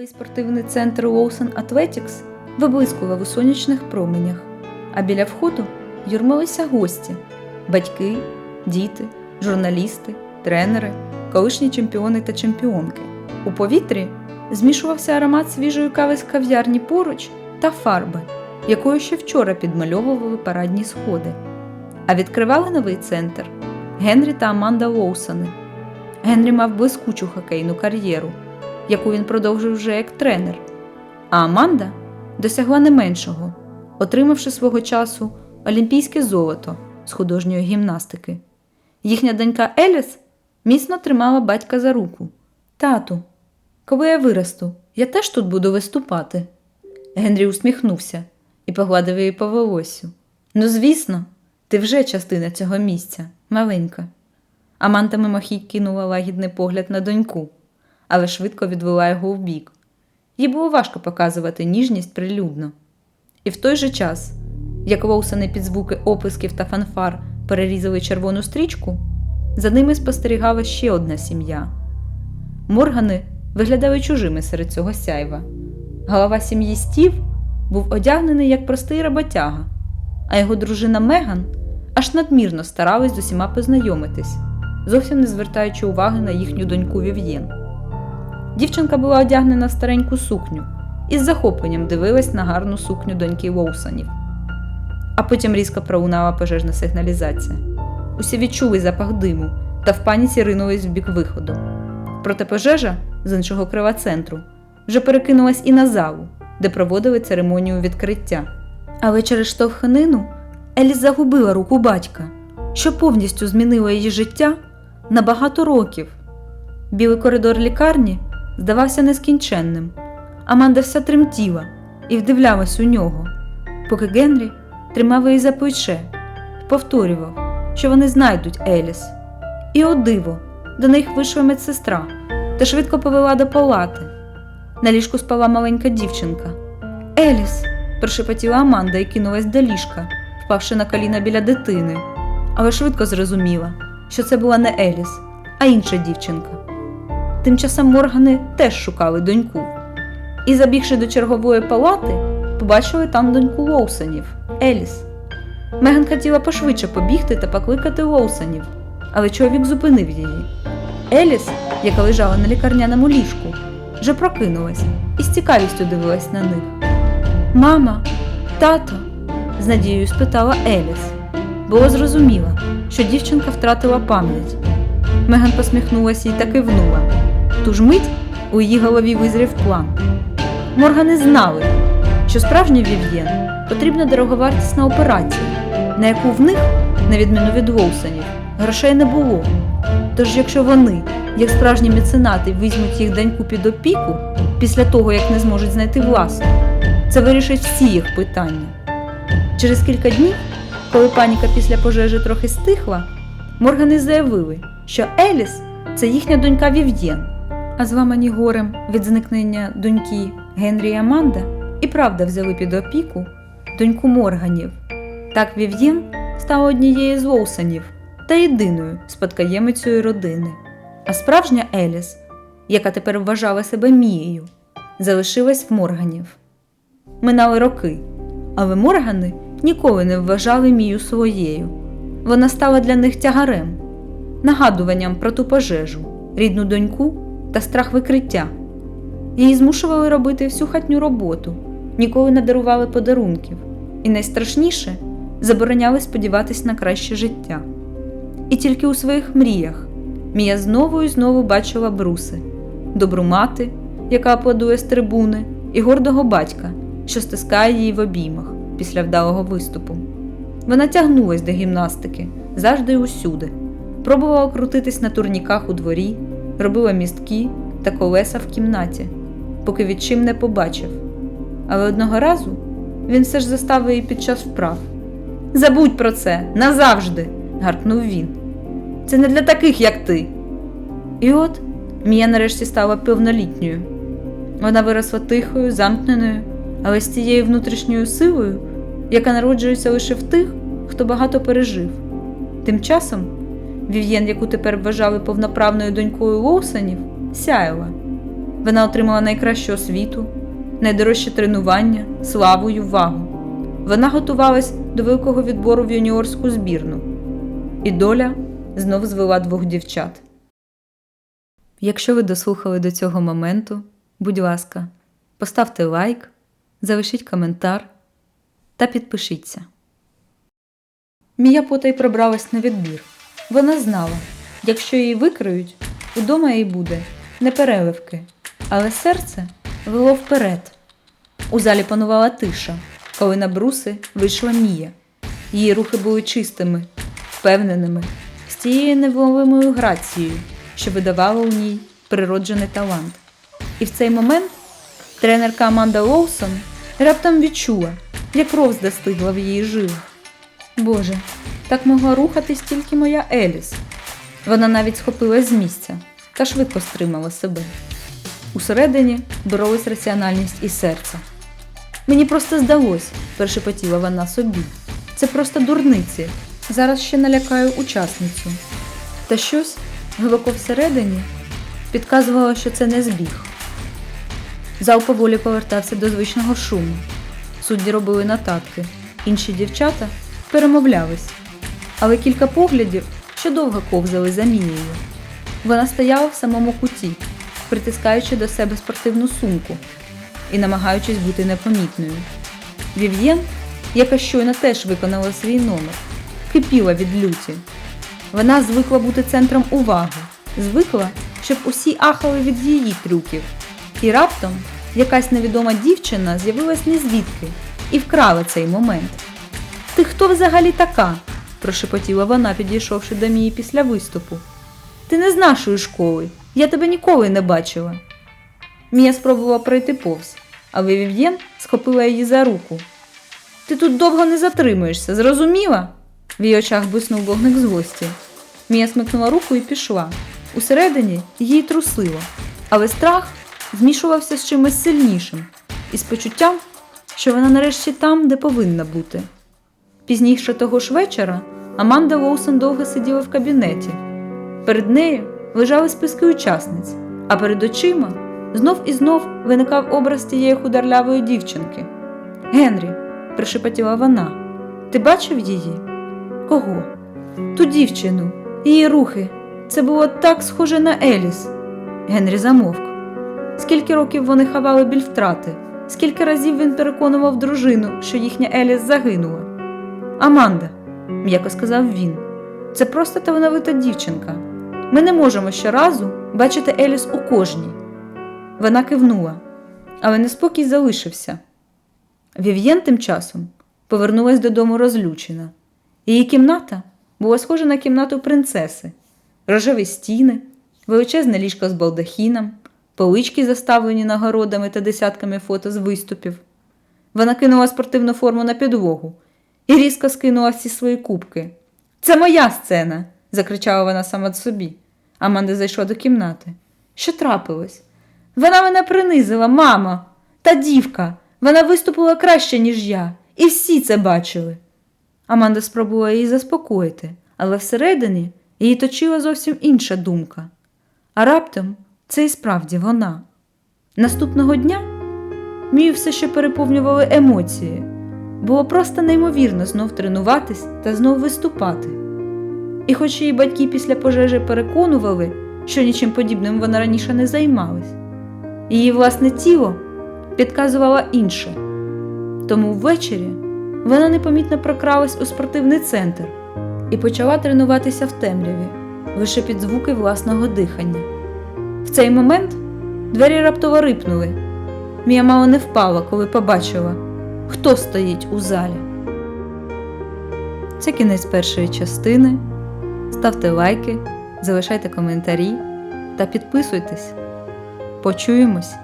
Новий спортивний центр Лоусон Athletics виблискував у сонячних променях, а біля входу юрмилися гості батьки, діти, журналісти, тренери, колишні чемпіони та чемпіонки. У повітрі змішувався аромат свіжої кави з кав'ярні поруч та фарби, якою ще вчора підмальовували парадні сходи. А відкривали новий центр Генрі та Аманда Лоусони. Генрі мав блискучу хокейну кар'єру, яку він продовжив вже як тренер. А Аманда досягла не меншого, отримавши свого часу олімпійське золото з художньої гімнастики. Їхня донька Еліс міцно тримала батька за руку. Тату, коли я виросту, я теж тут буду виступати. Генрі усміхнувся і погладив її по волосю. Ну, звісно, ти вже частина цього місця, маленька. Аманта мимохідь кинула лагідний погляд на доньку, але швидко відвела його вбік. Їй було важко показувати ніжність прилюдно. І в той же час, як Лоусани під звуки оплесків та фанфар перерізали червону стрічку, за ними спостерігала ще одна сім'я. Моргани виглядали чужими серед цього сяйва. Голова сім'ї Стів був одягнений як простий роботяга, а його дружина Меган аж надмірно старалась з усіма познайомитись, зовсім не звертаючи уваги на їхню доньку Вів'єн. Дівчинка була одягнена в стареньку сукню і з захопленням дивилась на гарну сукню доньки Лоусонів. А потім різко пролунала пожежна сигналізація. Усі відчули запах диму та в паніці ринулись в бік виходу. Проте пожежа з іншого крила центру вже перекинулась і на залу, де проводили церемонію відкриття. Але через штовханину Еліс загубила руку батька, що повністю змінило її життя на багато років. Білий коридор лікарні здавався нескінченним. Аманда вся тремтіла і вдивлялась у нього, поки Генрі тримав її за плече повторював, що вони знайдуть Еліс. І о диво, до них вийшла медсестра та швидко повела до палати. На ліжку спала маленька дівчинка. Еліс, прошепотіла Аманда і кинулась до ліжка, впавши на коліна біля дитини, але швидко зрозуміла, що це була не Еліс, а інша дівчинка. Тим часом Моргани теж шукали доньку. І, забігши до чергової палати, побачили там доньку Лоусонів Еліс. Меган хотіла пошвидше побігти та покликати Лоусонів, але чоловік зупинив її. Еліс, яка лежала на лікарняному ліжку, вже прокинулась і з цікавістю дивилась на них. Мама, тато, з надією спитала Еліс. Було зрозуміло, що дівчинка втратила пам'ять. Меган посміхнулася і таки внула. Ту ж мить у її голові визрів план. Моргани знали, що справжній Вів'єн потрібна дороговартісна операція, на яку в них, на відміну від Лоусонів, грошей не було. Тож, якщо вони, як справжні меценати, візьмуть їх доньку під опіку після того, як не зможуть знайти власну, це вирішить всі їх питання. Через кілька днів, коли паніка після пожежі трохи стихла, Моргани заявили, що Еліс це їхня донька Вів'єн, а зламані горем від зникнення доньки Генрі і Аманда і правда взяли під опіку доньку Морганів. Так Вів'єн стала однією з Лоусонів та єдиною спадкоємицею родини. А справжня Еліс, яка тепер вважала себе Мією, залишилась в Морганів. Минали роки, але Моргани ніколи не вважали Мію своєю. Вона стала для них тягарем, нагадуванням про ту пожежу, рідну доньку та страх викриття. Її змушували робити всю хатню роботу, ніколи не дарували подарунків, і найстрашніше забороняли сподіватись на краще життя. І тільки у своїх мріях Мія знову і знову бачила бруси, добру мати, яка аплодує з трибуни, і гордого батька, що стискає її в обіймах після вдалого виступу. Вона тягнулась до гімнастики завжди і усюди, пробувала крутитись на турніках у дворі, робила містки та колеса в кімнаті, поки відчим не побачив. Але одного разу він все ж заставив її під час вправ. Забудь про це назавжди. гаркнув він. Це не для таких, як ти. І от Мія нарешті стала повнолітньою. Вона виросла тихою, замкненою, але з тією внутрішньою силою, яка народжується лише в тих, хто багато пережив. Тим часом Вів'єн, яку тепер вважали повноправною донькою Лоусонів, сяяла. Вона отримала найкращу освіту, найдорожче тренування, славу й увагу. Вона готувалась до великого відбору в юніорську збірну. І доля знов звела двох дівчат. Якщо ви дослухали до цього моменту, будь ласка, поставте лайк, залишіть коментар та підпишіться. Мія потай пробралась на відбір. Вона знала, якщо її викриють, удома їй буде не переливки, але серце вело вперед. У залі панувала тиша, коли на бруси вийшла Мія. Її рухи були чистими, впевненими, з тією невловимою грацією, що видавала у ній природжений талант. І в цей момент тренерка Аманда Лоусон раптом відчула, як кров застигла в її жилах. Боже, так могла рухатись тільки моя Еліс. Вона навіть схопилась з місця та швидко стримала себе. Усередині боролись раціональність і серце. Мені просто здалось, першепотіла вона собі. Це просто дурниці. Зараз ще налякаю учасницю. Та щось глибоко всередині підказувало, що це не збіг. Зал поволі повертався до звичного шуму. Судді робили нотатки, інші дівчата перемовлялись, але кілька поглядів ще довго ковзали за Мією. Вона стояла в самому куті, притискаючи до себе спортивну сумку і намагаючись бути непомітною. Вів'єн, яка щойно теж виконала свій номер, кипіла від люті. Вона звикла бути центром уваги, звикла, щоб усі ахали від її трюків. І раптом якась невідома дівчина з'явилась незвідки і вкрала цей момент. Ти хто взагалі така? Прошепотіла вона, підійшовши до Мії після виступу. Ти не з нашої школи, я тебе ніколи не бачила. Мія спробувала пройти повз, але Вів'єн схопила її за руку. Ти тут довго не затримуєшся, зрозуміла? В її очах блиснув вогник злості. Мія смикнула руку і пішла. Усередині її трусило, але страх змішувався з чимось сильнішим і з почуттям, що вона нарешті там, де повинна бути. Пізніше того ж вечора Аманда Лоусон довго сиділа в кабінеті. Перед нею лежали списки учасниць, а перед очима знов і знов виникав образ тієї хударлявої дівчинки. Генрі, прошепотіла вона, ти бачив її? Кого? Ту дівчину, її рухи. Це було так схоже на Еліс. Генрі замовк. Скільки років вони хавали біль втрати, скільки разів він переконував дружину, що їхня Еліс загинула. Аманда, м'яко сказав він, це просто талановита дівчинка. Ми не можемо щоразу бачити Еліс у кожній. Вона кивнула, але неспокій залишився. Вів'єн тим часом повернулась додому розлючена. Її кімната була схожа на кімнату принцеси, рожеві стіни, величезне ліжко з балдахіном, полички, заставлені нагородами та десятками фото з виступів. Вона кинула спортивну форму на підлогу і різко скинула всі свої кубки. Це моя сцена. закричала вона сама собі. Аманда зайшла до кімнати. Що трапилось? Вона мене принизила, мама, та дівка. Вона виступила краще, ніж я, і всі це бачили. Аманда спробувала її заспокоїти, але всередині її точила зовсім інша думка. А раптом це і справді вона. Наступного дня Мію все ще переповнювали емоції. Було просто неймовірно знов тренуватись та знов виступати. І хоч її батьки після пожежі переконували, що нічим подібним вона раніше не займалась, її власне тіло підказувало інше. Тому ввечері вона непомітно прокралась у спортивний центр і почала тренуватися в темряві, лише під звуки власного дихання. В цей момент двері раптово рипнули. Мія мало не впала, коли побачила, хто стоїть у залі. Це кінець першої частини. Ставте лайки, залишайте коментарі та підписуйтесь. Почуємось!